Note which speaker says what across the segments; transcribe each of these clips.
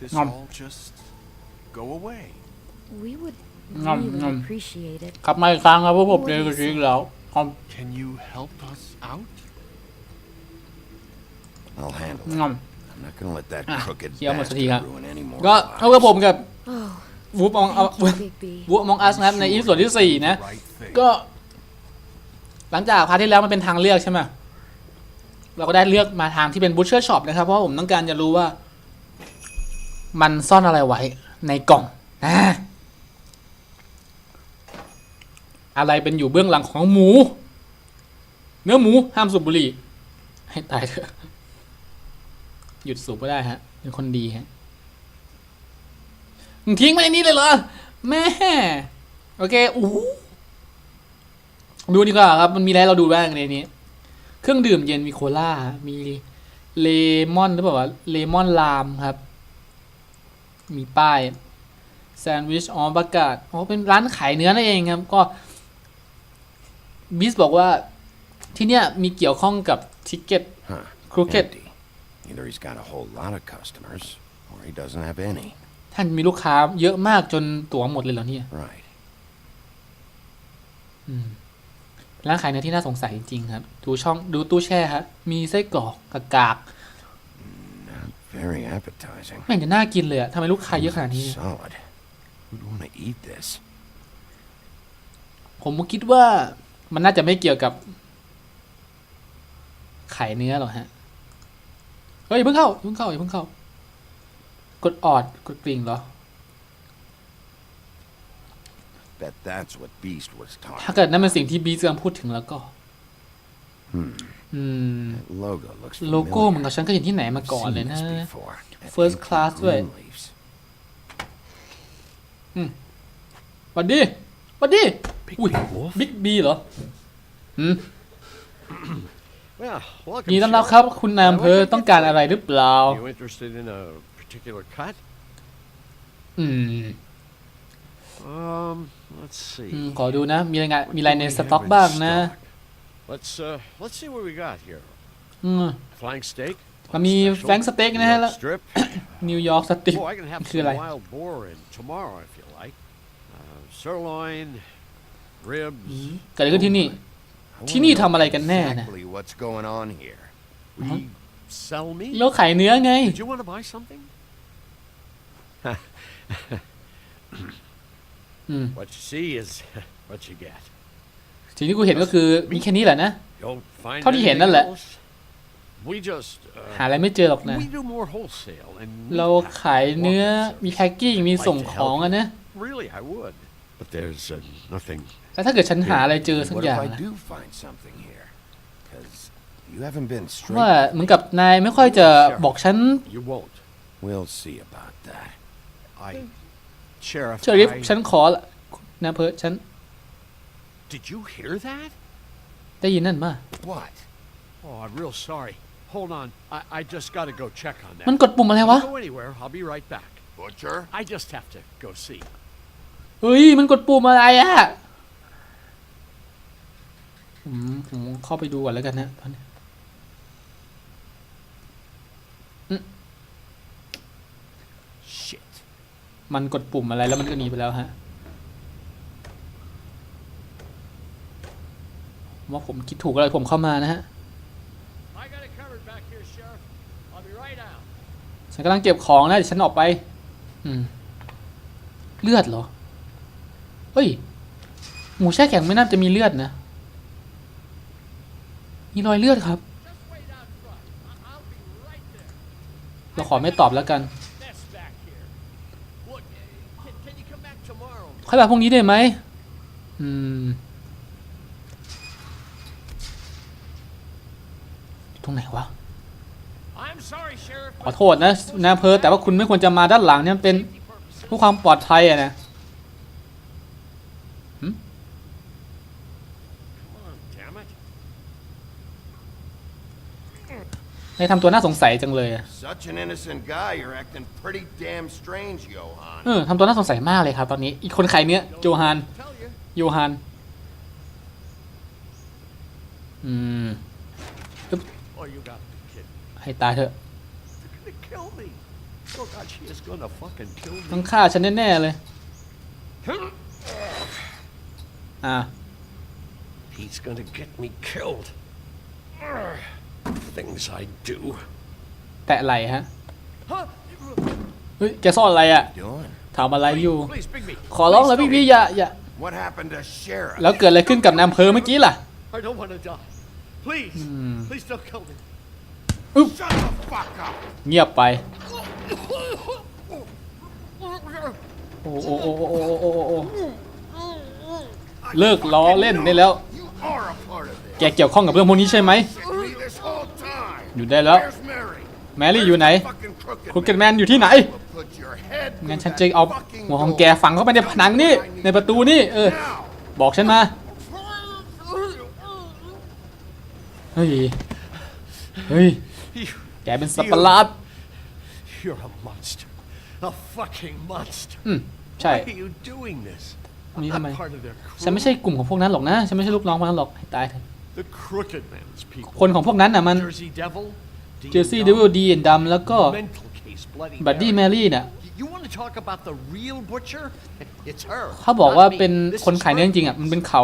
Speaker 1: this
Speaker 2: Ngon.
Speaker 1: all just go away.
Speaker 3: We would
Speaker 2: Ngon,
Speaker 3: really
Speaker 2: ngon.
Speaker 3: appreciate it.
Speaker 2: กลับมาอีกครั้งครับพวกผมเจอกันอีกแล้วครับ
Speaker 1: Can you help us out?
Speaker 4: I'll handle
Speaker 2: ง
Speaker 4: it.
Speaker 2: อม
Speaker 4: I'm not gonna let that
Speaker 2: Ah,
Speaker 4: crooked
Speaker 2: yeah, almost
Speaker 4: bastard
Speaker 2: here.
Speaker 4: ruin any more
Speaker 2: ก็
Speaker 4: lives.
Speaker 2: เอากับผมกับ
Speaker 3: Oh,
Speaker 2: วูฟมองเอา
Speaker 3: thank you, Bigby.
Speaker 2: วูฟมองอัสนะครับในอีส่วนที่สี่นะ
Speaker 1: The right thing.
Speaker 2: ก็ หลังจากพาร์ทที่แล้วมันเป็นทางเลือกใช่ไหมเราก็ได้เลือกมาทางที่เป็นบูชเชอร์ช็อปนะครับ เพราะว่าผมต้องการจะรู้ว่า มันซ่อนอะไรไว้ในกล่องอ่าอะไรเป็นอยู่เบื้องหลังของหมู เนื้อหมูห้ามสูบบุหรี่ ให้ตายเถอะ หยุดสูบก็ได้ฮะ เป็นคนดีฮะมึงทิ้งไว้ในนี้เลยเหรอ แม่ โอเคอู้ดูดีกว่าครับ มันมีอะไรเราดูบ้างในนี้ เครื่องดื่มเย็นมีโคลา มีเลมอนหรือเปล่าวะเลมอนลามครับ มีป้ายแซนด์วิชอ๋อประกาศอ๋อเป็นร้านขายเนื้อนั่นเองครับ ก็บิสบอกว่าที่เนี่ยมีเกี่ยวข้องกับทิกเก็ต
Speaker 4: Huh.
Speaker 2: Crooked.
Speaker 4: Empty. Either he's got a whole lot of customers, or he doesn't have any.
Speaker 2: ท่านมีลูกค้าเยอะมากจนตั๋วหมดเลยเหรอเนี่ย
Speaker 4: Right.
Speaker 2: อืมร้านขายเนื้อที่น่าสงสัยจริงๆครับ ดูช่องดูตู้แช่ครับมีไส้กรอกกากาก
Speaker 4: Not very appetizing.
Speaker 2: ไม่เห็นจะน่ากินเลยอะทำไมลูกค้าเยอะขนาดนี้
Speaker 4: Solid. Who'd want to eat this?
Speaker 2: ผมคิดว่ามันน่าจะไม่เกี่ยวกับขายเนื้อหรอกฮะเฮ้ยอย่าเพิ่งเข้าอย่าเพิ่งเข้าอย่าเพิ่งเข้า กดออดกดกริ่งเหรอ
Speaker 4: Bet that's what Beast was
Speaker 2: ถ้า
Speaker 4: talking.
Speaker 2: เกิดนั่นเป็นสิ่งที่บีซกำลังพูดถึงแล้วก็
Speaker 4: Hmm.
Speaker 2: อืม
Speaker 4: That logo looks
Speaker 2: โลโก้เหมือน
Speaker 4: familiar.
Speaker 2: กับฉันก็เห็นที่ไหนมา
Speaker 4: I've
Speaker 2: ก่อน
Speaker 4: seen
Speaker 2: เลยนะ
Speaker 4: this before. At
Speaker 2: First
Speaker 4: Ancient
Speaker 2: class ด้วย
Speaker 4: Greenleaf's.
Speaker 2: หวัดดีหวัดดี
Speaker 1: Big
Speaker 2: Ui.
Speaker 1: Big Wolf?
Speaker 2: บิ๊กบีเหรออืม
Speaker 5: Well, welcome.
Speaker 2: ยินดีต้อนรับครับ คุณนายอำเภอต้องการอะไรหรือเปล่า
Speaker 5: You interested in a particular cut?
Speaker 2: อืม
Speaker 5: Um, let's
Speaker 2: อืม
Speaker 5: see.
Speaker 2: ขอดูนะ มีอะไรงานมีอะไร
Speaker 5: What do
Speaker 2: ใน
Speaker 5: we
Speaker 2: ส
Speaker 5: have
Speaker 2: ต็อก
Speaker 5: in
Speaker 2: บ้างนะ
Speaker 5: stock? Let's uh, let's see what we got here.
Speaker 2: อืม
Speaker 5: Flank steak.
Speaker 2: มันมี
Speaker 5: special,
Speaker 2: แฟรงค์สเต็กนะฮะ
Speaker 5: New
Speaker 2: แล้ว
Speaker 5: York strip.
Speaker 2: นิวยอร์กสติ๊ก
Speaker 5: oh, I can have
Speaker 2: คือ
Speaker 5: some
Speaker 2: อะไร
Speaker 5: wild boar in tomorrow if you like. Uh, sirloin, ribs.
Speaker 2: เกิดอะไรขึ้นที่นี่
Speaker 4: I wanna
Speaker 2: ที่นี่
Speaker 4: know
Speaker 2: ทำอะไรกันแน่นะ
Speaker 4: Exactly what's going on here.
Speaker 5: We sell meat.
Speaker 2: แล้วขายเนื้อไง
Speaker 5: Did you want to buy something?
Speaker 2: อืม
Speaker 5: What you see is what you get.
Speaker 2: สิ่งที่กูเห็นก็คือมีแค่นี้แหละนะ
Speaker 5: Don't find
Speaker 2: เท่าที่เห็น
Speaker 5: anything
Speaker 2: นั่นแหละ
Speaker 5: else? We just
Speaker 2: หา
Speaker 5: uh,
Speaker 2: อะไรไม่เจอหรอกนะ
Speaker 5: we do more wholesale and meat
Speaker 2: เรา
Speaker 5: packing
Speaker 2: ขายเนื้อ
Speaker 5: walk-in
Speaker 2: มี
Speaker 5: service.
Speaker 2: แพ็กกิ้งมีส่งของอะนะ
Speaker 5: Really, I would. But there's uh, nothing.
Speaker 2: แล้วถ้าเกิดฉันหาอะไรเจอสัก
Speaker 4: What
Speaker 2: อ
Speaker 4: if
Speaker 2: ย่าง
Speaker 4: I
Speaker 2: นะ
Speaker 4: do find something here? Because you haven't been
Speaker 2: ว่า
Speaker 4: straight.
Speaker 2: เหมือนกับนายไม่ค่อยจะบอกฉัน
Speaker 5: You won't.
Speaker 4: We'll see about that.
Speaker 1: I, Sheriff,
Speaker 2: เชอริฟ
Speaker 1: I-
Speaker 2: ฉันขอละนายอำเภอฉัน
Speaker 5: Did you hear that?
Speaker 2: ได้ยินนั่นมา
Speaker 4: What?
Speaker 5: Oh, I'm real sorry. Hold on. I, I just got to go check on that.
Speaker 2: มันกดปุ่มอะไรวะ
Speaker 5: Don't go anywhere. I'll be right back.
Speaker 4: Butcher?
Speaker 5: I just have to go see.
Speaker 2: เฮ้ย มันกดปุ่มอะไรอะผมผมเข้าไปดูก่อนแล้วกันนะตอนนี้
Speaker 4: Shit.
Speaker 2: มันกดปุ่มอะไรแล้วมันก็หนีไปแล้วฮะผม ว่าผมคิดถูกอะไรผมเข้ามานะฮะ
Speaker 5: I got it covered back here, Sheriff. I'll be right out.
Speaker 2: ฉันกำลังเก็บของนะเดี๋ยวฉันออกไป อืม เลือดเหรอ เฮ้ย หมูแช่แข็งไม่น่าจะมีเลือดนะ มีรอยเลือดครับ
Speaker 5: Just wait out front. I- I'll be right there.
Speaker 2: เราขอไม่ตอบแล้วกัน
Speaker 5: That's back here. Look, uh, can, can you come back tomorrow?
Speaker 2: ค่อยมาพรุ่งนี้ได้ไหมอืมอยู่ต รงไหนวะ
Speaker 5: I'm sorry, Sheriff.
Speaker 2: ขอโทษนะนายอำเภอแต่ว่าคุณไม่ควรจะมาด้านหลังเนี่ยมันเป็น
Speaker 5: Safety purposes.
Speaker 2: เพื่อความปลอดภัยอะนะ
Speaker 5: Come on, damn it.
Speaker 2: นายทำตัวน่าสงสัยจังเลยอะ
Speaker 4: Such an innocent guy, you're acting pretty damn strange, Johan.
Speaker 2: เออทำตัวน่าสงสัยมากเลยครับตอนนี้ อีกคนขายเนี้ยโยฮาน
Speaker 5: Tell you.
Speaker 2: โยฮานอืม
Speaker 5: Oh, you got to be kidding.
Speaker 2: ให้ตายเถอะ
Speaker 5: You're gonna kill me. Oh God, she is gonna fucking kill
Speaker 2: ต้อ
Speaker 5: me.
Speaker 2: งฆ่าฉันแน่ๆเลย อะ
Speaker 5: He's gonna get me killed. Ugh. Things I do.
Speaker 2: แตะไหลฮะเฮ้ยแกซ่อนอะไรอะ
Speaker 4: Doing?
Speaker 2: ทำอะไรอยู่
Speaker 5: Please, Bigby.
Speaker 2: ขอร้องเลยพี่พี่อย่าอย่า
Speaker 4: What happened to Sheriff?
Speaker 2: แล้วเกิดอะไรขึ้นกับนายอำเภอเมื่อกี้ล่ะ
Speaker 5: I don't want to die. Please, please don't kill me.
Speaker 4: Shut the fuck up!
Speaker 2: เงียบไป โอ้โอ้โอ้โอ้โอ้โอ้โอ้เลิกล้อเล่นได้แล้ว
Speaker 4: You are a part of this.
Speaker 2: แกเกี่ยวข้องกับเรื่องพวกนี้ใช่ไหม
Speaker 4: With me this whole time.
Speaker 2: อยู่ได้แล้ว
Speaker 4: Where's Mary?
Speaker 2: แมรี่อยู่ไหน
Speaker 4: Fucking crooked
Speaker 2: คุกเก็ต
Speaker 4: man.
Speaker 2: แมนอยู่ที่ไหน
Speaker 4: Will put your head
Speaker 2: งั้น
Speaker 4: through
Speaker 2: ฉัน
Speaker 4: that
Speaker 2: จะเอา
Speaker 4: fucking
Speaker 2: หัวของ
Speaker 4: door
Speaker 2: แกฝังเข้าไปในผนังนี่ ในประตูนี่ เออ
Speaker 4: now.
Speaker 2: บอกฉันมา เฮ้ย เฮ้ย
Speaker 5: You,
Speaker 2: แกเป็นสัตว์ประหลาด
Speaker 5: you're a monster. A fucking monster.
Speaker 2: อืมใช่
Speaker 5: Why are you doing this?
Speaker 2: นี่
Speaker 5: I'm
Speaker 2: ทำไม
Speaker 5: not part of their
Speaker 2: ฉันไม่ใช่กลุ่มของพวกนั้นหรอกนะ ฉันไม่ใช่ลูกน้องพวกนั้นหรอกให้ตายเถอะ
Speaker 5: The crooked man's people.
Speaker 2: คนของพวกนั้นน่ะมัน
Speaker 5: Jersey Devil.
Speaker 2: เจอร์ซี่เดวิลดีดำแล้วก็
Speaker 5: Mental case, bloody
Speaker 2: บัดดี้แม
Speaker 5: Mary.
Speaker 2: รี่น่ะ
Speaker 5: You want to talk about the real butcher? It's her.
Speaker 2: เขาบอกว่า
Speaker 5: not me.
Speaker 2: เป็น
Speaker 5: This
Speaker 2: คน
Speaker 5: is
Speaker 2: ขายเนื้อจ
Speaker 5: her.
Speaker 2: ริงๆอะมันเป็นเขา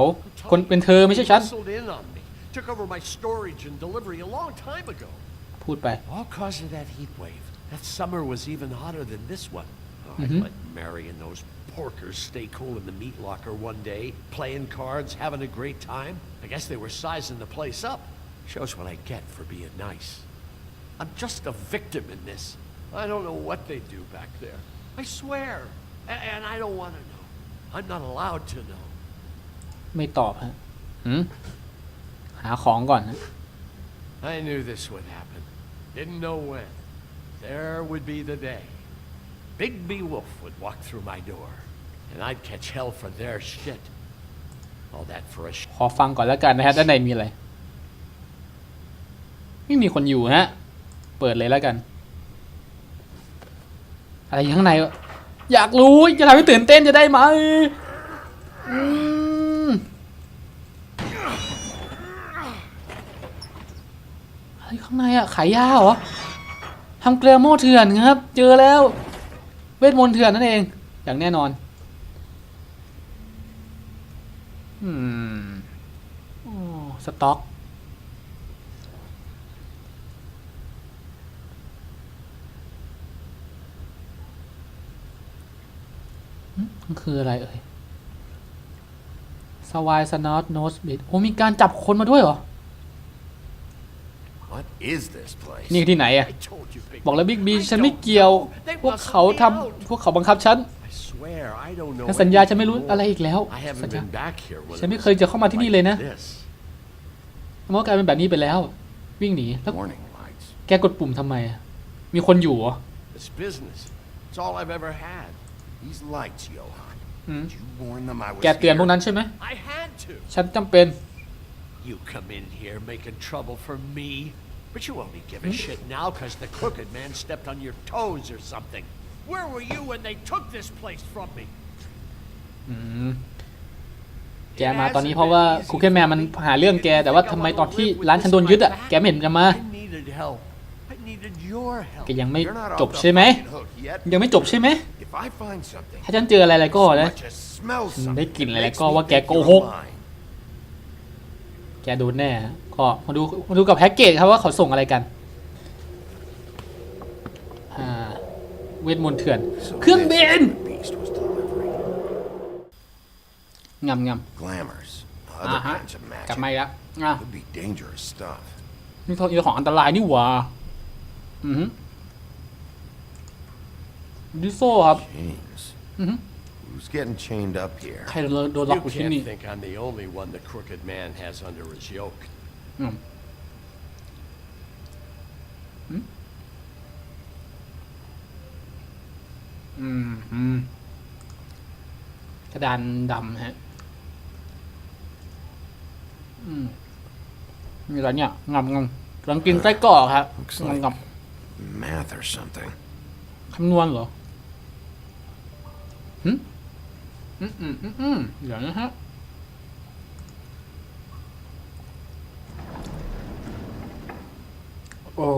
Speaker 2: คนเป็นเธอไม่ใช่ฉัน
Speaker 5: Muscled in on me. Took over my storage and delivery a long time ago.
Speaker 2: พูดไป
Speaker 5: All cause of that heat wave. That summer was even hotter than this one. Oh, I let Mary and those porkers stay cool in the meat locker one day, playing cards, having a great time. I guess they were sizing the place up. Shows what I get for being nice. I'm just a victim in this. I don't know what they do back there. I swear. A- and I don't want to know. I'm not allowed to know.
Speaker 2: ไม่ตอบฮะหืมห าของก่อนฮะ
Speaker 5: I knew this would happen. Didn't know when. There would be the day. Big B Wolf would walk through my door, and I'd catch hell for their shit. All that for a sh-
Speaker 2: ขอฟังก่อนแล้วกันนะฮะด้านในมีอะไรไม่มีคนอยู่ฮะ เปิดเลยแล้วกัน อะไรอยู่ข้างในวะอยากรู้จะทำให้ตื่นเต้นจะได้ไหมอืมอะไร ข้างในอะขายยาเหรอทำเกลือโม่เถื่อนครับ เจอแล้ว เวทมนต์เถื่อนนั่นเอง อย่างแน่นอนอืมโอ้สต็อกมันคืออะไรเอ่ยสวายสนอตโนสบิดโอ้มีการจับคนมาด้วยเหรอ
Speaker 4: What is this place?
Speaker 2: นี่ที่ไหนอะ
Speaker 5: I told you, Big
Speaker 2: บอกแล้วบิ๊กบี
Speaker 5: I
Speaker 2: ฉันไม่
Speaker 5: don't
Speaker 2: เกี่ยว
Speaker 5: know. They
Speaker 2: พวก
Speaker 5: muscled
Speaker 2: เขา
Speaker 5: me
Speaker 2: ทำ
Speaker 5: out.
Speaker 2: พวกเขาบังคับฉัน
Speaker 5: I swear, I don't know.
Speaker 2: ฉันสัญญา
Speaker 5: anything
Speaker 2: จะไม่รู้
Speaker 5: more.
Speaker 2: อะไรอีกแล้ว
Speaker 5: I
Speaker 2: สัญ
Speaker 5: haven't
Speaker 2: ญา
Speaker 5: been back here when
Speaker 2: ฉัน
Speaker 5: it
Speaker 2: ไม่
Speaker 5: was
Speaker 2: เคยจะเข้ามาที่นี่เลยนะ
Speaker 5: like this.
Speaker 2: มันก็กลายเป็นแบบนี้ไปแล้ว วิ่งหนีแล้ว
Speaker 4: Warning lights.
Speaker 2: แกกดปุ่มทำไมอะมีคนอยู่เหรอ
Speaker 5: It's business. It's all I've ever had.
Speaker 4: These lights, Johan.
Speaker 2: Hmm?
Speaker 4: Did you warn them I was
Speaker 2: แกเตือนพวก
Speaker 4: here?
Speaker 2: นั้นใช่ไหม
Speaker 5: I had to.
Speaker 2: ฉันจำเป็น
Speaker 5: You come in here making trouble for me, but you only give a shit now because the crooked man stepped on your toes or something. Where were you when they took this place from me?
Speaker 2: แกมาตอนนี้เพราะว่าคุกเก็ตแมนมันหาเรื่องแกแต่ว่าทำไมตอนที่ร้านฉันโดนยึดอะแกไม่เห็นจะมา
Speaker 5: I needed help. I needed your help.
Speaker 2: แกยังไม่
Speaker 4: You're not
Speaker 2: จ
Speaker 4: off
Speaker 2: บ
Speaker 4: the
Speaker 2: ใช่ไหม
Speaker 4: fucking hook yet.
Speaker 2: ยังไม่จบใช่ไหม
Speaker 4: If I find something,
Speaker 2: ถ้าฉันเจออะไรๆก็
Speaker 4: so
Speaker 2: นะ
Speaker 4: much as smell
Speaker 2: ฉันได้
Speaker 4: something,
Speaker 2: กลิ่นอะไร
Speaker 4: makes
Speaker 2: ก็
Speaker 4: me
Speaker 2: ว่าแก
Speaker 4: think
Speaker 2: โก
Speaker 4: you're
Speaker 2: หก
Speaker 4: mine.
Speaker 2: แกโดนแน่ฮะก็มาดูมาดูกับแพ็กเกจครับว่าเขาส่งอะไรกันอ่าเวทมนต์เถื่อน
Speaker 4: So
Speaker 2: เครื่อง
Speaker 4: this
Speaker 2: บิน
Speaker 4: is what the beast was delivering.
Speaker 2: งำง
Speaker 4: Glamours, ำ other
Speaker 2: อ่าฮะ
Speaker 4: kinds of
Speaker 2: กลับ
Speaker 4: magic.
Speaker 2: มาอีกแล้วอะ
Speaker 4: Could be dangerous stuff.
Speaker 2: นี่เขาอีของอันตรายนี่หว่าอือฮึดิโซ่ครับ
Speaker 4: Chains.
Speaker 2: Mhm.
Speaker 4: Who's getting chained up here?
Speaker 2: ใครโดนโดนล็อก
Speaker 5: You
Speaker 2: อยู่ที่
Speaker 5: can't
Speaker 2: นี่
Speaker 5: think I'm the only one the crooked man has under his yoke.
Speaker 2: อืมอืมอืมอืมกระดานดำฮะ อืมมีอะไรเนี่ยงำงำกำลังกินไส้กรอกครับ
Speaker 4: Looks
Speaker 2: งำ
Speaker 4: like
Speaker 2: ง
Speaker 4: math or something. ำ
Speaker 2: คำนวณเหรอหึ อืมอืมอืมอืมเดี๋ยวนะฮะ โอ้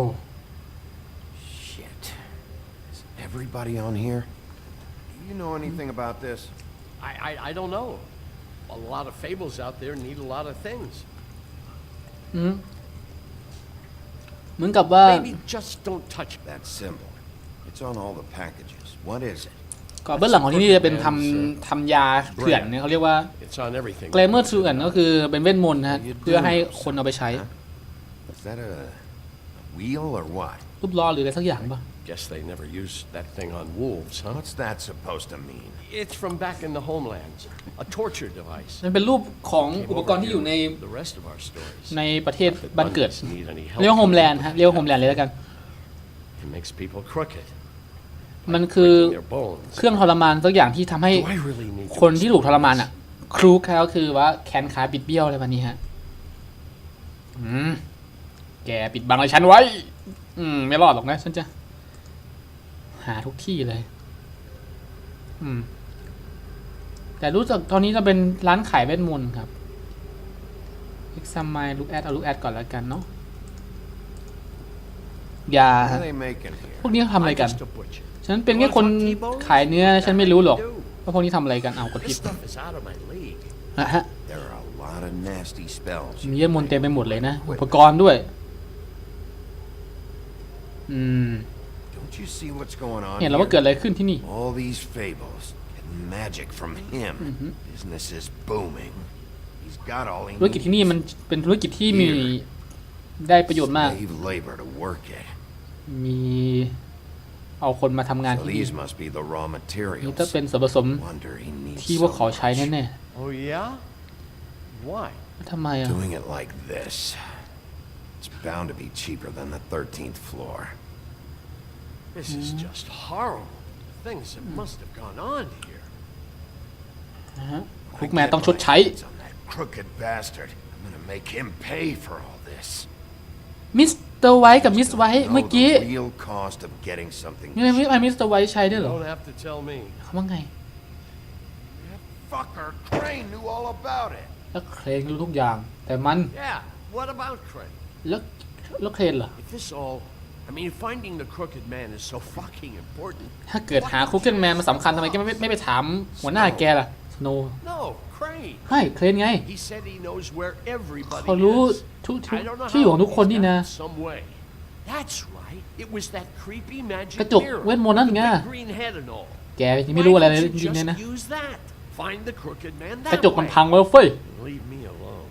Speaker 4: Shit. Is everybody on here? Do you know anything about this?
Speaker 5: I, I, I don't know. A lot of fables out there need a lot of things.
Speaker 2: อืมเหมือนกับว่า
Speaker 5: Maybe just don't touch it.
Speaker 4: That symbol. It's on all the packages. What is it?
Speaker 2: ก่อนเบื้องหลังของที่นี่จะเป็นทำทำยาเถื่อนเนี่ยเขาเรียกว่า
Speaker 5: It's on everything.
Speaker 2: เกลเมอร์เถื่อนก็คือเป็นเวทมนต์นะฮะเพื่อให้คนเอาไปใช้
Speaker 4: Is that a, a wheel or what?
Speaker 2: รูปล้อหรืออะไรสักอย่างป่ะ
Speaker 5: Guess they never used that thing on wolves, huh?
Speaker 4: What's that supposed to mean?
Speaker 5: It's from back in the homelands. A torture device.
Speaker 2: มันเป็นรูปของ
Speaker 5: Came
Speaker 2: อุป
Speaker 5: over
Speaker 2: กรณ์ที่อยู่ใน
Speaker 5: here, The rest of our stories.
Speaker 2: ในประเทศบ้านเกิด
Speaker 5: None of us need any help
Speaker 2: เรียกว่าโฮมแลนด์ฮะ เรียกว่าโฮมแลนด์เลยแล้วกัน
Speaker 5: It makes people crooked.
Speaker 2: มันคือ
Speaker 5: breaking their bones.
Speaker 2: เครื่องทรมานสักอย่างที่ทำให้
Speaker 5: Do I really need to
Speaker 2: คนที่ถูกทรมานอะ ครูกก็คือว่าแขนขาบิดเบี้ยวอะไรแบบนี้ฮะ อืม แกปิดบังอะไรฉันไว้ อืม ไม่รอดหรอกนะฉันจะ หาทุกที่เลย อืม แต่รู้สึกตอนนี้จะเป็นร้านขายเวทมนต์ครับ examine look at เอา look at ก่อนแล้วกันเนาะยา
Speaker 4: What
Speaker 2: ฮะ
Speaker 4: are they making here?
Speaker 2: พวกนี้เขาทำอะไร
Speaker 5: I'm
Speaker 2: กัน
Speaker 5: just a butcher.
Speaker 2: ฉันเป็นแค่คนขายเนื้อฉันไม่รู้หรอกว่าพวกนี้ทำอะไรกันเอากดผิด
Speaker 5: This stuff is out of my league.
Speaker 2: นะฮะ
Speaker 4: There are a lot of nasty spells.
Speaker 2: มีเยอะมนต์เต็มไปหมดเลยนะ อุปกรณ์ด้วย อืม
Speaker 4: Don't you see what's going on
Speaker 2: เนี่ยเราว่า
Speaker 4: here?
Speaker 2: เกิดอะไรขึ้นที่นี่
Speaker 4: All these fables, getting magic from him. Business is booming. He's got all he
Speaker 2: ธุรกิจที่นี่มันเป็นธุรกิจที่มีได้ประโยชน์มาก
Speaker 4: Slave labor to work it.
Speaker 2: มี เอาคนมาทำงาน
Speaker 4: So
Speaker 2: ที่นี่
Speaker 4: these must be the raw
Speaker 2: นี่ถ้า
Speaker 4: materials.
Speaker 2: เป็นส่วนผสม
Speaker 4: Wonder he needs
Speaker 2: ที่พ
Speaker 4: so
Speaker 2: วกเขาใช้
Speaker 4: much.
Speaker 2: แน่
Speaker 5: Oh, yeah? Why?
Speaker 2: ๆทำไมอะ
Speaker 4: Doing it like this. It's bound to be cheaper than the 13th floor.
Speaker 5: This is just horrible. Things that must have gone on here.
Speaker 2: นะฮะ
Speaker 4: I
Speaker 2: คุกแมน
Speaker 4: get
Speaker 2: ต้องชด
Speaker 4: my
Speaker 2: ใช้
Speaker 4: hands on that crooked bastard. I'm gonna make him pay for all this.
Speaker 2: มิส เตอร์ไวท์กับมิสไวท์
Speaker 4: Know
Speaker 2: เมื่อกี้
Speaker 4: the real cost of getting something
Speaker 2: นี่ไม่ไม่มิสเตอร์ไวท์ใช้ด้วย
Speaker 5: You
Speaker 2: เหรอ
Speaker 5: don't have to tell me.
Speaker 2: เขาว่าไง
Speaker 4: That fucker Crane knew all about it.
Speaker 2: แล้วเครนรู้ทุกอย่าง แต่มัน
Speaker 5: Yeah, what about Craig?
Speaker 2: แล้วแล้วเครนเหรอ
Speaker 5: If this all... I mean, finding the crooked man is so fucking important.
Speaker 2: ถ้าเกิดหาคุกเกนแมนมาสำคัญทำไมแกไม่ไม่ไปถามหัวหน้าแกล่ะสโน
Speaker 5: No, Crane.
Speaker 2: ใช่เครนไง
Speaker 5: He said he knows where everybody
Speaker 2: เขารู้
Speaker 5: is.
Speaker 2: ทุกทุก
Speaker 5: I don't know
Speaker 2: ที่อยู่
Speaker 5: how,
Speaker 2: ของทุกคน
Speaker 5: he's
Speaker 2: นี่
Speaker 5: got
Speaker 2: นะ
Speaker 5: it Some way. That's right. It was that creepy magic
Speaker 2: กระจก
Speaker 5: mirror.
Speaker 2: เวทมนต์นั่นไง
Speaker 5: The big green head and all.
Speaker 2: แกยังไม่รู้อะไรเลย
Speaker 5: Why
Speaker 2: จ
Speaker 5: don't you
Speaker 2: ริงๆเนี่ยนะ
Speaker 5: just use that? Find the crooked man
Speaker 2: กระ
Speaker 5: that
Speaker 2: จกมัน
Speaker 5: way.
Speaker 2: พังแล้วเฟ้ย
Speaker 5: Leave me alone.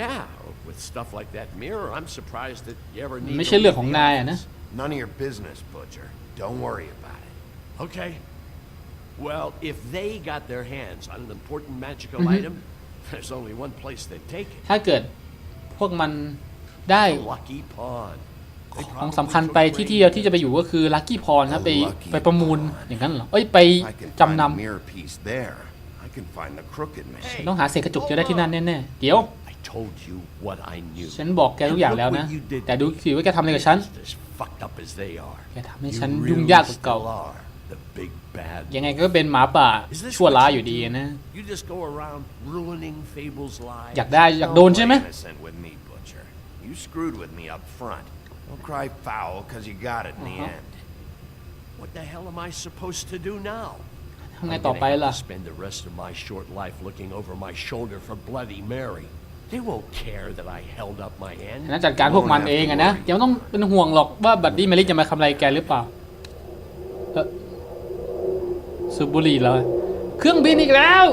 Speaker 5: Yeah, with stuff like that mirror, I'm surprised that you ever need
Speaker 2: ไม่
Speaker 5: to
Speaker 2: ใช่เรื่อง
Speaker 5: leave
Speaker 2: ของ
Speaker 5: the
Speaker 2: นายอะนะ
Speaker 5: office.
Speaker 4: None of your business, Butcher. Don't worry about it.
Speaker 5: Okay. Well, if they got their hands on an important magical
Speaker 2: Mm-hmm.
Speaker 5: item, there's only one place they'd take it.
Speaker 2: ถ้าเกิดพวกมันได้
Speaker 5: The Lucky Pawn. They
Speaker 2: ของ
Speaker 5: probably
Speaker 2: สำคัญ
Speaker 5: took
Speaker 2: ไปที่ที่
Speaker 5: Crane
Speaker 2: ที่จะไปอยู่ก็คือลั c กี้พรครับไป
Speaker 4: Lucky
Speaker 2: ไปประมูล
Speaker 4: Pawn
Speaker 2: อย่างนั้นเหรอ เอ้ย ไป
Speaker 4: I can
Speaker 2: จำ
Speaker 4: find
Speaker 2: น
Speaker 4: a mirror piece there. I can find the crooked man. ำำ
Speaker 2: ต้องหาเศษกระจกเจอได้ที่นั่นแน่ๆ เดี๋ยว
Speaker 5: I told you what I knew.
Speaker 2: ฉันบอกแกทุกอย่างแล้วนะ แต่ดูสิว่าแกทำอะไรกับฉัน
Speaker 5: Just as fucked up as they are.
Speaker 2: แกทำให้
Speaker 5: You
Speaker 2: ฉัน
Speaker 5: really
Speaker 2: ยุ่งยากกว่าเก่า
Speaker 5: still are the big bad
Speaker 2: ยังไงก็เป็นหมาป่า
Speaker 5: Is this
Speaker 2: ชั่วร้าย
Speaker 5: what
Speaker 2: อยู่ดีนะ
Speaker 5: You just go around ruining Fable's lives.
Speaker 2: อยากได้อยากโดนใช่ไหม
Speaker 4: Play innocent with me, Butcher. You screwed with me up front. Don't cry foul because you got it in the
Speaker 2: Uh-huh.
Speaker 4: end.
Speaker 5: What the hell am I supposed to do now?
Speaker 2: ทำไง
Speaker 5: I'm
Speaker 2: ต่อ
Speaker 5: gonna
Speaker 2: ไป
Speaker 5: have
Speaker 2: ล่ะ
Speaker 5: to spend the rest of my short life looking over my shoulder for Bloody Mary. They won't care that I held up my
Speaker 2: ฉะ
Speaker 5: hand.
Speaker 2: นั้นจัดการพวกมันเองอะนะแกไม่ต้องเป็นห่วงหรอกว่าบัดดี้แมรี่จะมาทำอะไรแกหรือเปล่าเออ สูบบุหรี่แล้วเครื่องบินอีกแล้ว